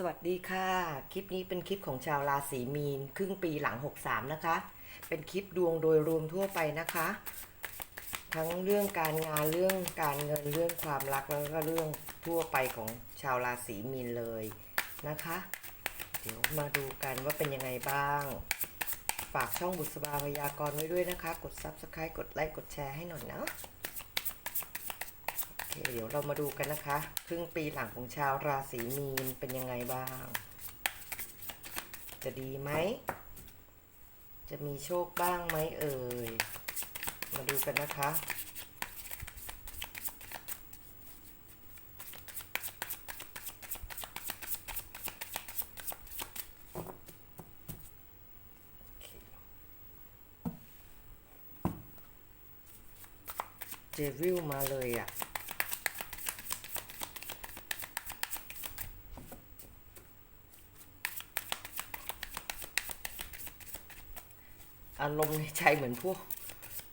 สวัสดีค่ะ คลิปนี้เป็นคลิปของชาวราศีมีน ครึ่งปีหลัง 63 นะคะ เป็นคลิปดวงโดยรวมทั่วไปนะคะ ทั้งเรื่องการงานเรื่องการเงินเรื่องความรักแล้วก็เรื่องทั่วไปของชาวราศีมีนเลยนะคะ เดี๋ยวมาดูกันว่าเป็นยังไงบ้าง ฝากช่องบุษบาพยากรณ์ไว้ด้วยนะคะ กด Subscribe กดไลค์กดแชร์ให้หน่อยนะ เดี๋ยวเรามาดูกันนะคะ ครึ่งปีหลังของชาวราศีมีนเป็นยังไงบ้าง จะดีไหม จะมีโชคบ้างไหมเอ่ย มาดูกันนะคะ เจวิลมาเลยอะารมณ์ในใจเหมือนพวก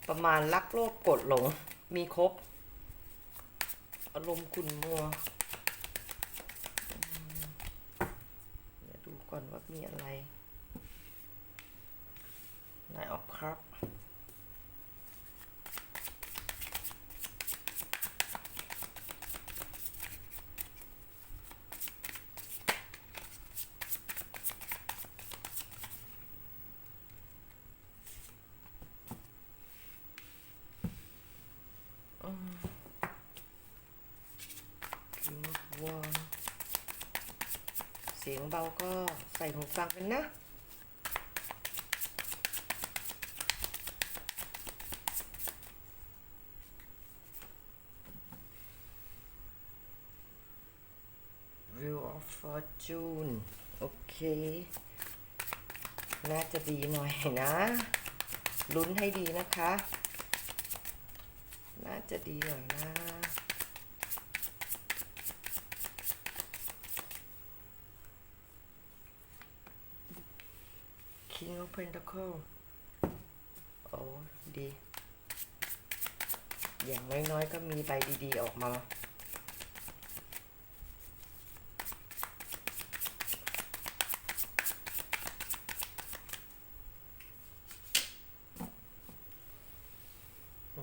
ประมาณรักโลภกดหลง มีครบ อารมณ์ขุ่นมัวเดี๋ยวดูก่อนว่ามีอะไรนายออกครับ คิงวอน เบาก็ใส่หูฟังกันนะ View of Fortune โอเค น่าจะดีหน่อยนะ ลุ้นให้ดีนะคะ น่าจะดีหน่อยนะ King of Pentacle โอ้ดี อย่างน้อยๆ ก็มีใบดีๆ ออกมา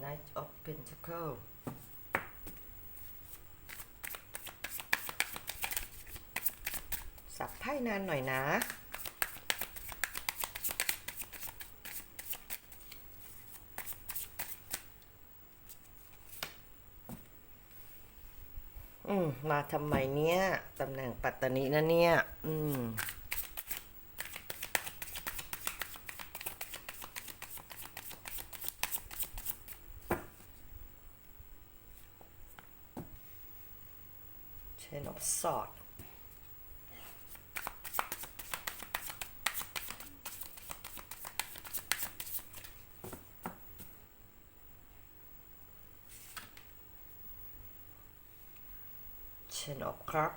Knight of Pentacle สับไพ่นานหน่อยนะ อื มาทำไมเนี่ยตำแหน่งปัตตานีนะเนี่ย อืม Ten of Swords เชนอ f ครับ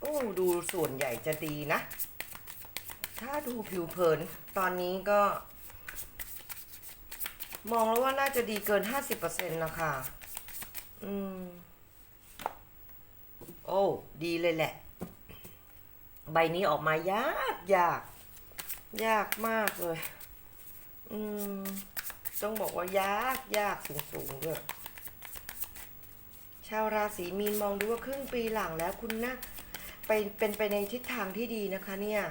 โอ้ดูส่วนใหญ่จะดีนะ ถ้าดูผิวเผินตอนนี้ก็ มองแล้วว่าน่าจะดีเกิน 50%นะคะ อืม โอ้ ดีเลยแหละ ใบนี้ออกมายากยาก ยากมากเลย อืม ต้องบอกว่ายากยากสูงสูงๆด้วย ชาวราศีมีนมองดูว่าครึ่งปีหลังแล้วคุณนะไปเป็นไปในทิศทางที่ดีนะคะเนี่ย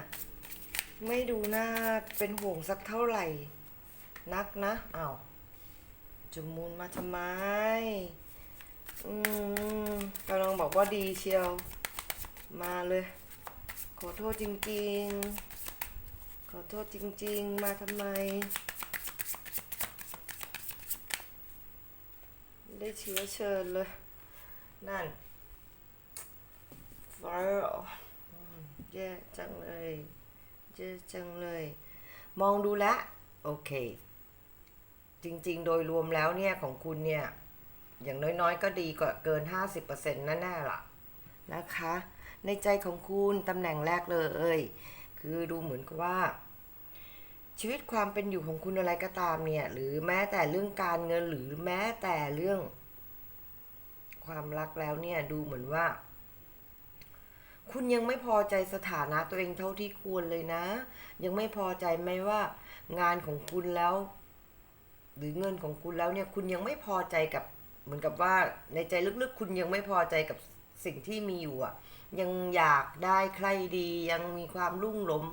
ไม่ดูน่าเป็นห่วงสักเท่าไหร่ นักนะอ้าวจุมูลมาทำไม อืมกำลังบอกว่าดีเชียว มาเลย ขอโทษจริง ๆ ขอโทษจริง ๆ มาทำไม ได้เชื้อเชิญเลย นั่นฟาร์แย่จังเลยแย่จังเลย มองดูแลโอเค จริงๆ โดยรวมแล้วเนี่ย ของคุณเนี่ย อย่างน้อยๆ ก็ดีกว่าเกิน 50%แน่ล่ะ นะคะ ในใจของคุณตำแหน่งแรกเลย คือดูเหมือนกับว่าชีวิตความเป็นอยู่ของคุณอะไรก็ตามเนี่ย หรือแม้แต่เรื่องการเงินหรือแม้แต่เรื่อง ความรักแล้วเนี่ยดูเหมือนว่า คุณยังไม่พอใจสถานะตัวเองเท่าที่ควรเลยนะ ยังไม่พอใจไหมว่า งานของคุณแล้ว หรือเงินของคุณแล้วเนี่ย คุณยังไม่พอใจกับ เหมือนกับว่าในใจลึกๆ คุณยังไม่พอใจกับสิ่งที่มีอยู่อะ ยังอยากได้ใครดี ยังมีความรุ่มหลง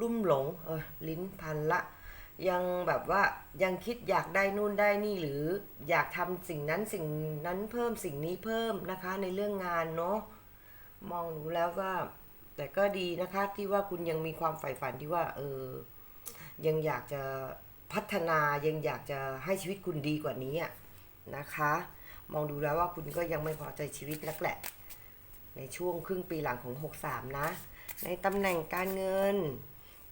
รุ่มหลง เออลิ้นพันละ ยังแบบว่ายังคิดอยากได้นู่นได้นี่หรืออยากทำสิ่งนั้นสิ่งนั้นเพิ่มสิ่งนี้เพิ่มนะคะ ในเรื่องงานเนาะมองดูแล้วก็ แต่ก็ดีนะคะที่ว่าคุณยังมีความใฝ่ฝันที่ว่า เออ ยังอยากจะพัฒนายังอยากจะให้ชีวิตคุณดีกว่านี้อะนะคะ มองดูแล้วว่าคุณก็ยังไม่พอใจชีวิตนักแหละ ในช่วงครึ่งปีหลังของ 63 นะ ในตำแหน่งการเงิน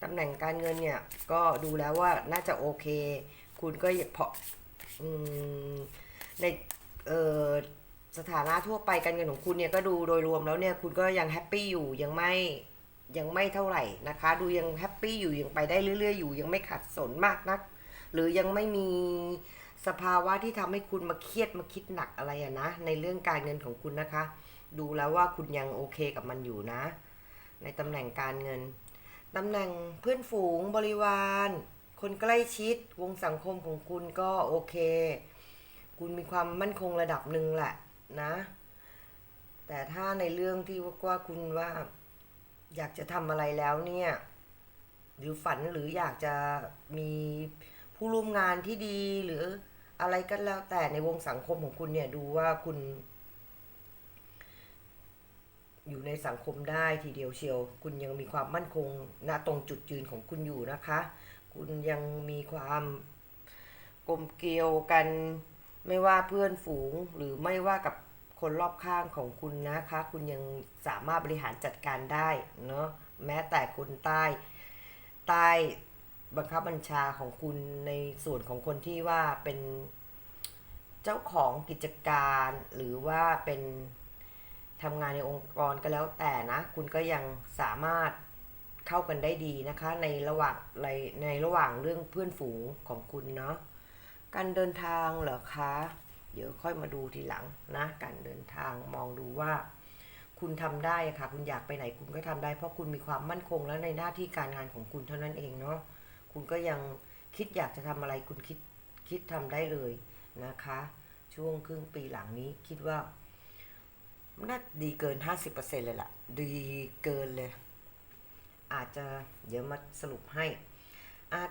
ตำแหน่งการเงินเนี่ย ก็ดูแล้วว่าน่าจะโอเค คุณก็พอในออสถานะทั่วไปการเงินของคุณเนี่ยก็ดูโดยรวมแล้วเนี่ยคุณก็ยังแฮปปี้อยู่ยังไม่ยังไม่เท่าไหร่นะคะ ดูยังแฮปปี้อยู่ยังไปได้เรื่อย ๆ อยู่ยังไม่ขัดสนมากนัก หรือยังไม่มีสภาวะที่ทำให้คุณมาเครียดมาคิดหนักอะไรอะนะ ในเรื่องการเงินของคุณนะคะ ดูแล้วว่าคุณยังโอเคกับมันอยู่นะ ในตำแหน่งการเงิน ตำแหน่งเพื่อนฝูงบริวาร คนใกล้ชิดวงสังคมของคุณก็โอเค คุณมีความมั่นคงระดับหนึ่งแหละนะ แต่ถ้าในเรื่องที่ว่าคุณว่า อยากจะทำอะไรแล้วเนี่ย หรือฝันหรืออยากจะมีผู้ร่วมงานที่ดีหรืออะไรก็แล้วแต่ในวงสังคมของคุณเนี่ยดูว่าคุณ อยู่ในสังคมได้ทีเดียวเชียว คุณยังมีความมั่นคงณตรงจุดยืนของคุณอยู่นะคะ คุณยังมีความกลมเกลียวกันไม่ว่าเพื่อนฝูงหรือไม่ว่ากับคนรอบข้างของคุณนะคะ คุณยังสามารถบริหารจัดการได้เนาะแม้แต่คนใต้ใต้บังคับบัญชาของคุณในส่วนของคนที่ว่าเป็นเจ้าของกิจการหรือว่าเป็น ทำงานในองค์กรก็แล้วแต่นะ คุณก็ยังสามารถเข้ากันได้ดีนะคะ ในระหว่างในในระหว่างเรื่องเพื่อนฝูงของคุณเนาะการเดินทางเหรอคะ เดี๋ยวค่อยมาดูทีหลังนะการเดินทางมองดูว่า คุณทำได้ค่ะ คุณอยากไปไหนคุณก็ทำได้ เพราะคุณมีความมั่นคงแล้วในหน้าที่การงานของคุณเท่านั้นเองเนาะคุณก็ยังคิดอยากจะทำอะไรคุณคิดคิดทำได้เลยนะคะ ช่วงครึ่งปีหลังนี้คิดว่า น่าดีเกิน 50%เลยล่ะ ดีเกินเลย อาจจะเดี๋ยวมาสรุปให้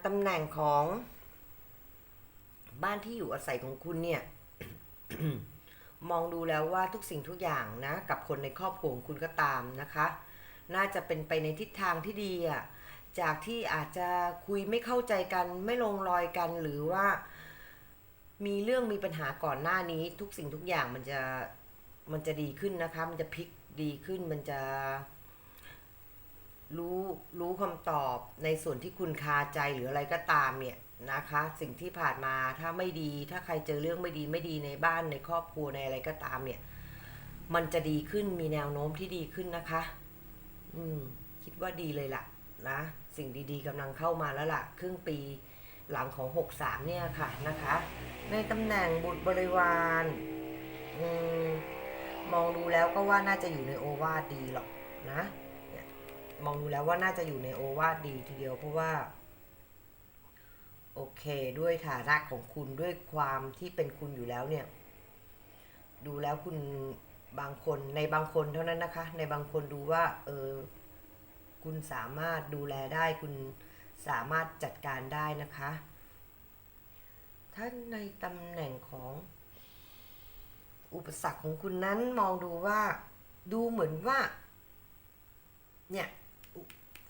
ตำแหน่งของบ้านที่อยู่อาศัยของคุณเนี่ย มองดูแล้วว่าทุกสิ่งทุกอย่างนะ กับคนในครอบครัวของคุณก็ตามนะคะ น่าจะเป็นไปในทิศทางที่ดีอะจากที่อาจจะคุยไม่เข้าใจกันไม่ลงรอยกันหรือว่า มีเรื่องมีปัญหาก่อนหน้านี้ ทุกสิ่งทุกอย่างมันจะ มันจะดีขึ้นนะคะ มันจะพลิกดีขึ้น มันจะรู้รู้คำตอบในส่วนที่คุณคาใจหรืออะไรก็ตามเนี่ยนะคะ สิ่งที่ผ่านมาถ้าไม่ดี ถ้าใครเจอเรื่องไม่ดีไม่ดีในบ้านในครอบครัวในอะไรก็ตามเนี่ย มันจะดีขึ้นมีแนวโน้มที่ดีขึ้นนะคะ อืม คิดว่าดีเลยล่ะ นะ สิ่งดีๆกำลังเข้ามาแล้วล่ะ ครึ่งปีหลังของ 63 เนี่ยค่ะนะคะ ในตำแหน่งบุตรบริวาร อืม มองดูแล้วก็ว่าน่าจะอยู่ในโอวาทดีหรอกนะเนี่ยมองดูแล้วว่าน่าจะอยู่ในโอวาทดีทีเดียวเพราะว่าโอเคด้วยฐานะของคุณด้วยความที่เป็นคุณอยู่แล้วเนี่ย ดูแล้วคุณบางคนในบางคนเท่านั้นนะคะ ในบางคนดูว่าเออคุณสามารถดูแลได้ คุณสามารถจัดการได้นะคะ ถ้าในตำแหน่งของ อุปสรรคของคุณนั้นมองดูว่า ดูเหมือนว่า เนี่ย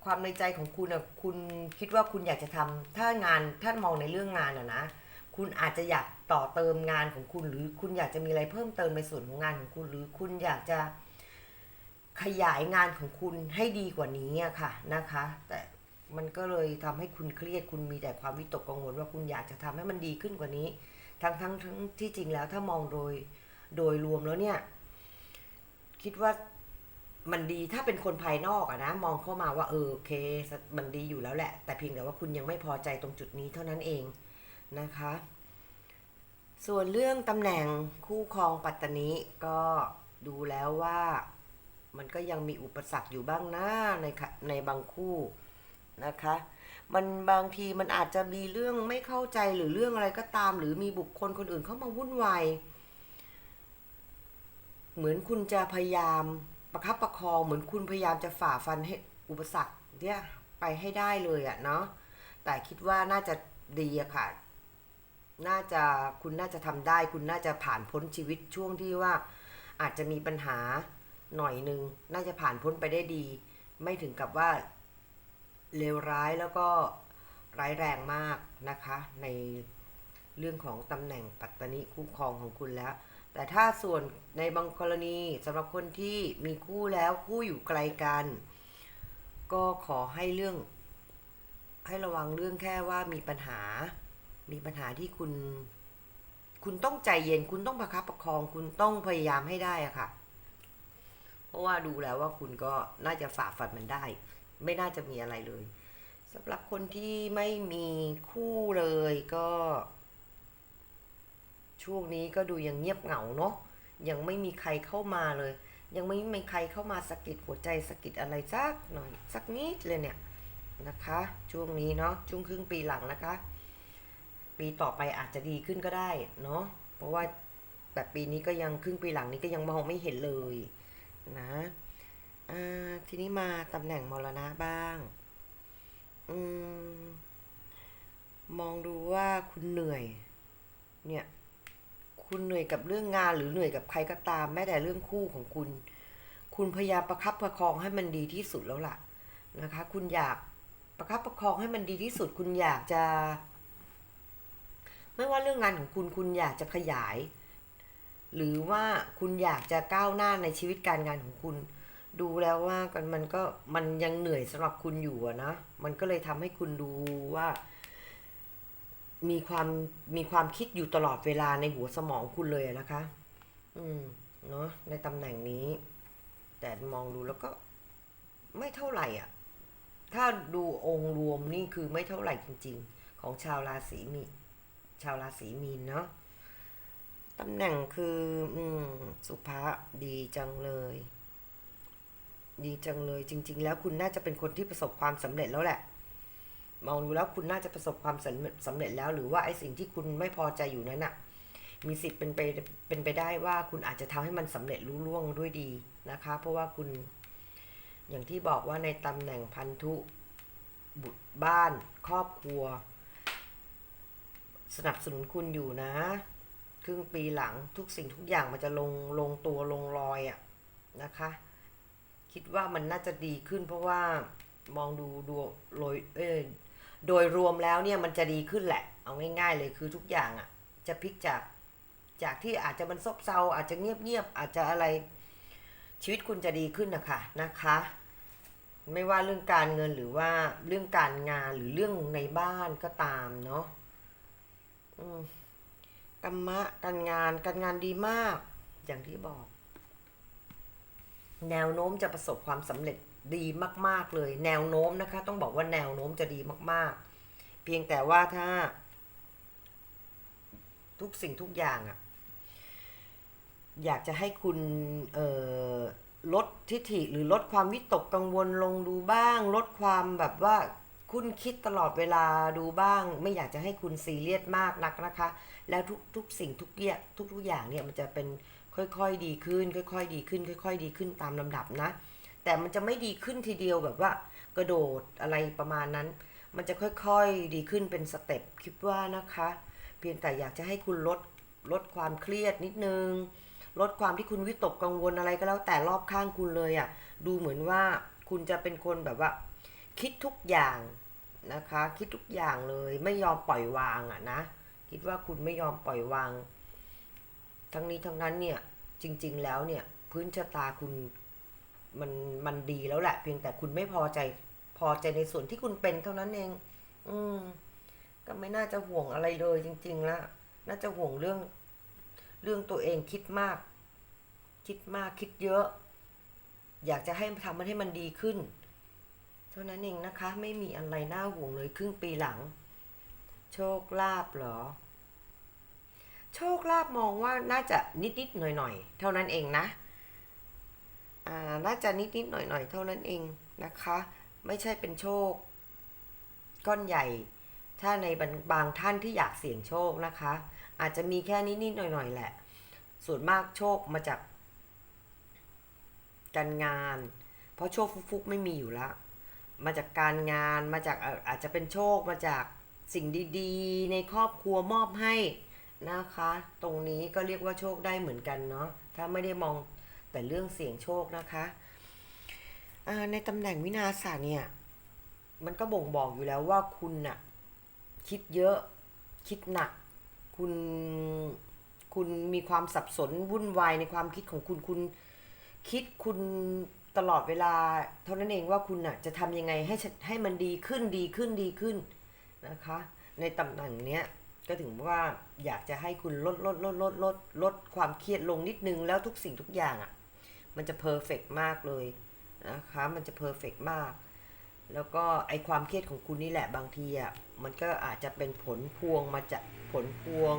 ความในใจของคุณอะคุณคิดว่าคุณอยากจะทำถ้างานถ้ามองในเรื่องงานอะนะ คุณอาจจะอยากต่อเติมงานของคุณ หรือคุณอยากจะมีอะไรเพิ่มเติมในส่วนของงานของคุณ หรือคุณอยากจะขยายงานของคุณให้ดีกว่านี้อะค่ะนะคะ แต่มันก็เลยทำให้คุณเครียดคุณมีแต่ความวิตกกังวลว่าคุณอยากจะทำให้มันดีขึ้นกว่านี้ ทั้งทั้งทั้งที่จริงแล้วถ้ามองโดย โดยรวมแล้วเนี่ย คิดว่ามันดีถ้าเป็นคนภายนอกอะนะ มองเข้ามาว่าเออโอเค มันดีอยู่แล้วแหละ แต่เพียงแต่ว่าคุณยังไม่พอใจตรงจุดนี้เท่านั้นเองนะคะ ส่วนเรื่องตำแหน่งคู่ครองปัตตานีก็ดูแล้วว่ามันก็ยังมีอุปสรรคอยู่บ้างนะในค่ะในบางคู่นะคะ มันบางทีมันอาจจะมีเรื่องไม่เข้าใจหรือเรื่องอะไรก็ตาม หรือมีบุคคลคนอื่นเข้ามาวุ่นวาย เหมือนคุณจะพยายามประคับประคอง เหมือนคุณพยายามจะฝ่าฟันให้อุปสรรคเนี่ยไปให้ได้เลยอะเนาะแต่คิดว่าน่าจะดีอะค่ะ น่าจะคุณน่าจะทำได้ คุณน่าจะผ่านพ้นชีวิตช่วงที่ว่า อาจจะมีปัญหาหน่อยหนึ่งน่าจะผ่านพ้นไปได้ดี ไม่ถึงกับว่าเลวร้ายแล้วก็ร้ายแรงมากนะคะ ในเรื่องของตำแหน่งปัตตนิคู่ครองของคุณแล้ว แต่ถ้าส่วนในบางกรณีสำหรับคนที่มีคู่แล้วคู่อยู่ไกลกัน ก็ขอให้เรื่อง ให้ระวังเรื่องแค่ว่ามีปัญหา มีปัญหาที่คุณ คุณต้องใจเย็น คุณต้องประคับประคอง คุณต้องพยายามให้ได้อะค่ะ เพราะว่าดูแล้วว่าคุณก็น่าจะฝ่าฟันมันได้ ไม่น่าจะมีอะไรเลยสำหรับคนที่ไม่มีคู่เลยก็ ช่วงนี้ก็ดูยังเงียบเหงาเนาะยังไม่มีใครเข้ามาเลย ยังไม่มีใครเข้ามาสะกิดหัวใจสะกิดอะไรสักหน่อยสักนิดเลยเนี่ยนะคะ ช่วงนี้เนาะช่วงครึ่งปีหลังนะคะ ปีต่อไปอาจจะดีขึ้นก็ได้เนาะเพราะว่าแบบปีนี้ก็ยังครึ่งปีหลังนี้ก็ยังมองไม่เห็นเลยนะทีนี้มาตำแหน่งมรณะบ้างอมมองดูว่าคุณเหนื่อย เนี่ย คุณเหนื่อยกับเรื่องงานหรือเหนื่อยกับใครก็ตามแม้แต่เรื่องคู่ของคุณ คุณพยายามประคับประคองให้มันดีที่สุดแล้วล่ะนะคะ คุณอยากประคับประคองให้มันดีที่สุด คุณอยากจะ ไม่ว่าเรื่องงานของคุณคุณอยากจะขยาย หรือว่าคุณอยากจะก้าวหน้าในชีวิตการงานของคุณ ดูแล้วว่ากันมันก็มันยังเหนื่อยสำหรับคุณอยู่นะมันก็เลยทำให้คุณดูว่า มีความมีความคิดอยู่ตลอดเวลาในหัวสมองคุณเลยนะคะ อืมเนาะในตำแหน่งนี้ แต่มองดูแล้วก็ไม่เท่าไหร่อะ ถ้าดูองค์รวมนี่คือไม่เท่าไหร่จริง ๆ ของชาวราศีมีชาวราศีมีนเนาะตำแหน่งคืออืมสุภาดีจังเลย ดีจังเลยจริง ๆ แล้วคุณน่าจะเป็นคนที่ประสบความสำเร็จแล้วแหละ มองดูแล้วคุณน่าจะประสบความสำเร็จสำเร็จแล้ว หรือว่าไอ้สิ่งที่คุณไม่พอใจอยู่นั้นน่ะมีสิทธิ์เป็นไปเป็นไปได้ว่าคุณอาจจะทำให้มันสำเร็จรุ่ล่วงด้วยดีนะคะ เพราะว่าคุณ อย่างที่บอกว่าในตำแหน่งพันธุ บุตรบ้าน ครอบครัว สนับสนุนคุณอยู่นะ ครึ่งปีหลังทุกสิ่งทุกอย่างมันจะลงลงตัวลงรอยอะนะคะ คิดว่ามันน่าจะดีขึ้นเพราะว่ามองดูดูโดยเอย โดยรวมแล้วเนี่ยมันจะดีขึ้นแหละ เอาง่ายๆเลยคือทุกอย่างอะ่ะ จะพลิกจากจากที่อาจจะมันซบเซาอาจจะเงียบๆอาจจะอะไรชีวิตคุณจะดีขึ้นนะคะนะคะ ไม่ว่าเรื่องการเงินหรือว่าเรื่องการงานหรือเรื่องในบ้านก็ตามเนาะอืมกรรมะการงานการงานดีมาก อย่างที่บอก แนวโน้มจะประสบความสำเร็จ ดีมาก ๆ เลย แนวโน้มนะคะ ต้องบอกว่าแนวโน้มจะดีมาก ๆ เพียงแต่ว่าถ้า ทุกสิ่งทุกอย่างอะอยากจะให้คุณลดทิฐิหรือลดความวิตกกังวลลงดูบ้าง ลดความแบบว่าคุณคิดตลอดเวลาดูบ้าง ไม่อยากจะให้คุณซีเรียสมากนักนะคะ แล้วทุกทุกสิ่งทุกอย่างทุกทุกอย่างเนี่ยมันจะเป็นค่อยๆดีขึ้น ค่อย ๆ ดีขึ้น ค่อย ๆ ดีขึ้นตามลำดับนะ แต่มันจะไม่ดีขึ้นทีเดียวแบบว่า กระโดดอะไรประมาณนั้น มันจะค่อยๆดีขึ้นเป็นสเต็ปคิดว่านะคะ เพียงแต่อยากจะให้คุณลดลดความเครียดนิดนึง ลดความที่คุณวิตกกังวลอะไรก็แล้วแต่รอบข้างคุณเลยอะ่ะดูเหมือนว่าคุณจะเป็นคนแบบว่า คิดทุกอย่างนะคะ คิดทุกอย่างเลยไม่ยอมปล่อยวางอะ่ะนะคิดว่าคุณไม่ยอมปล่อยวาง ทั้งนี้ทั้งนั้นเนี่ยจริง ๆ แล้วเนี่ยพื้นชะตาคุณ มันมันดีแล้วแหละ เพียงแต่คุณไม่พอใจพอใจในส่วนที่คุณเป็นเท่านั้นเอง อืม ก็ไม่น่าจะห่วงอะไรเลยจริงๆแล้วน่าจะห่วงเรื่อง เรื่องตัวเองคิดมาก คิดมากคิดเยอะ อยากจะให้ทำมันให้มันดีขึ้น เท่านั้นเองนะคะ ไม่มีอะไรน่าห่วงเลยครึ่งปีหลัง โชคลาภเหรอ โชคลาภมองว่าน่าจะนิดๆหน่อยๆเท่านั้นเองนะ น่าจะนิดนิดๆหน่อยหน่อยๆ เท่านั้นเองนะคะ ไม่ใช่เป็นโชค ก้อนใหญ่ ถ้าในบางบางท่านที่อยากเสี่ยงโชคนะคะ อาจจะมีแค่นิดนิดๆหน่อยหน่อยๆ แหละ ส่วนมากโชคมาจาก การงาน เพราะโชคฟุกๆ ไม่มีอยู่แล้วมาจากการงานมาจากอาจจะเป็นโชคมาจากสิ่งดีๆ ในครอบครัวมอบให้นะคะ ตรงนี้ก็เรียกว่าโชคได้เหมือนกันเนาะถ้าไม่ได้มอง แต่เรื่องเสี่ยงโชคนะคะในตำแหน่งวินาศาสตร์เนี่ยมันก็บ่งบอกอยู่แล้วว่าคุณน่ะคิดเยอะคิดหนัก คุณคุณมีความสับสนวุ่นวายในความคิดของคุณคุณ คิดคุณตลอดเวลา เท่านั้นเองว่าคุณน่ะจะทำยังไงให้ให้มันดีขึ้นดีขึ้นดีขึ้นนะคะ ในตำแหน่งเนี้ยก็ถึงว่าอยากจะให้คุณลดลดลดลดลดลดความเครียดลงนิดนึงแล้วทุกสิ่งทุกอย่างอะ มันจะเพอร์เฟกมากเลยนะคะ มันจะเพอร์เฟกมาก แล้วก็ไอความเครียดของคุณนี่แหละบางทีอะ มันก็อาจจะเป็นผลพวงมาจากผลพวง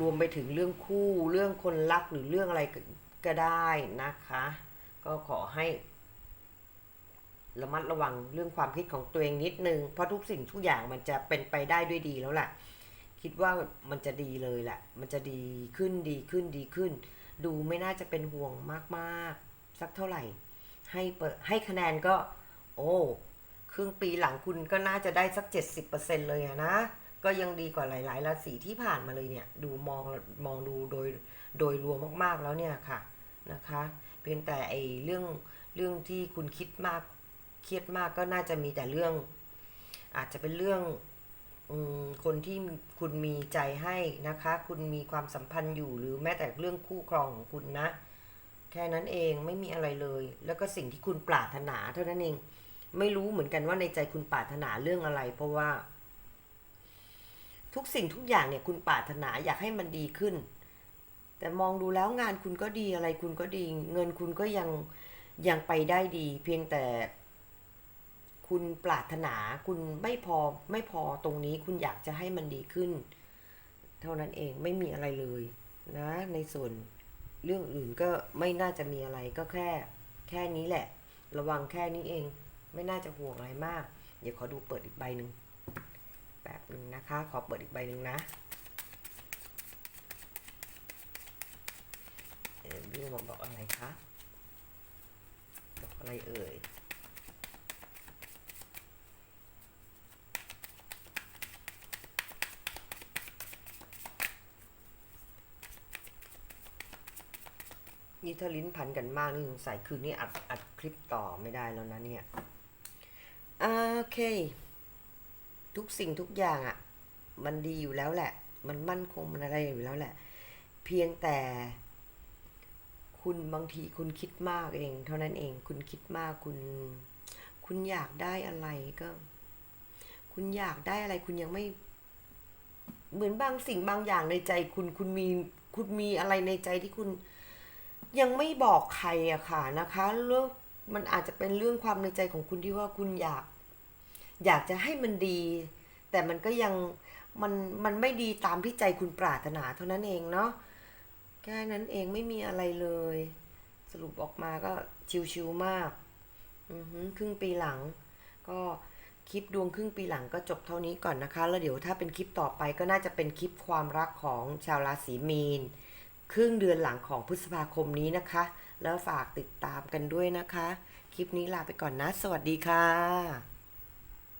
รวมไปถึงเรื่องคู่ เรื่องคนรักหรือเรื่องอะไรก็ก็ได้นะคะ ก็ขอให้ระมัดระวังเรื่องความคิดของตัวเองนิดนึง เพราะทุกสิ่งทุกอย่างมันจะเป็นไปได้ด้วยดีแล้วแหละ คิดว่ามันจะดีเลยแหละ มันจะดีขึ้นดีขึ้นดีขึ้น ดูไม่น่าจะเป็นห่วงมากๆ สักเท่าไหร่ ให้เปิดให้คะแนนก็ โอ้ครึ่งปีหลังคุณก็น่าจะได้สัก 70%เลยนะ ก็ยังดีกว่าหลายๆราศีที่ผ่านมาเลยเนี่ย ดูมองมองดูโดยโดยรวมมากๆแล้วเนี่ยค่ะนะคะ เพียงแต่ไอเรื่องเรื่องที่คุณคิดมากเครียดมากก็น่าจะมีแต่เรื่อง อาจจะเป็นเรื่อง คนที่คุณมีใจให้นะคะ คุณมีความสัมพันธ์อยู่หรือแม้แต่เรื่องคู่ครองของคุณนะ แค่นั้นเองไม่มีอะไรเลย แล้วก็สิ่งที่คุณปรารถนาเท่านั้นเอง ไม่รู้เหมือนกันว่าในใจคุณปรารถนาเรื่องอะไร เพราะว่า ทุกสิ่งทุกอย่างเนี่ย คุณปรารถนาอยากให้มันดีขึ้น แต่มองดูแล้วงานคุณก็ดีอะไรคุณก็ดี เงินคุณก็ยังยังไปได้ดี เพียงแต่ คุณปรารถนาคุณไม่พอไม่พอตรงนี้คุณอยากจะให้มันดีขึ้น เท่านั้นเองไม่มีอะไรเลยนะในส่วนเรื่องอื่นก็ไม่น่าจะมีอะไรก็แค่ แค่นี้แหละ ระวังแค่นี้เอง ไม่น่าจะห่วงอะไรมาก เดี๋ยวขอดูเปิดอีกใบหนึ่งแบบหนึ่งนะคะ ขอเปิดอีกใบหนึ่งนะเออวิวมาบอกอะไรคะบอกอะไรเอ่ย นี่ถ้าลิ้นพันกันมากนี่สงสัยคืนนี้อัดอัดคลิปต่อไม่ได้แล้วนะเนี่ยโอเค ทุกสิ่งทุกอย่างอะ่ะ มันดีอยู่แล้วแหละ มันมั่นคงมันอะไรอยู่แล้วแหละ เพียงแต่คุณบางทีคุณคิดมากเอง เท่านั้นเองคุณคิดมากคุณ คุณอยากได้อะไรก็ คุณอยากได้อะไร คุณยังไม่ เหมือนบางสิ่งบางอย่างในใจ คุณคุณมีคุณมีอะไรในใจที่คุณ ยังไม่บอกใครอะค่ะนะคะเรื่องมันอาจจะเป็นเรื่องความในใจของคุณที่ว่าคุณอยาก อยากจะให้มันดี แต่มันก็ยังมันมันไม่ดีตามที่ใจคุณปรารถนาเท่านั้นเองเนาะแค่นั้นเองไม่มีอะไรเลย สรุปออกมาก็ชิวๆมากอือหือครึ่งปีหลัง ก็คลิปดวงครึ่งปีหลังก็จบเท่านี้ก่อนนะคะ แล้วเดี๋ยวถ้าเป็นคลิปต่อไปก็น่าจะเป็นคลิปความรักของชาวราศีมีน ครึ่งเดือนหลังของพฤษภาคมนี้นะคะ แล้วฝากติดตามกันด้วยนะคะ คลิปนี้ลาไปก่อนนะ สวัสดีค่ะ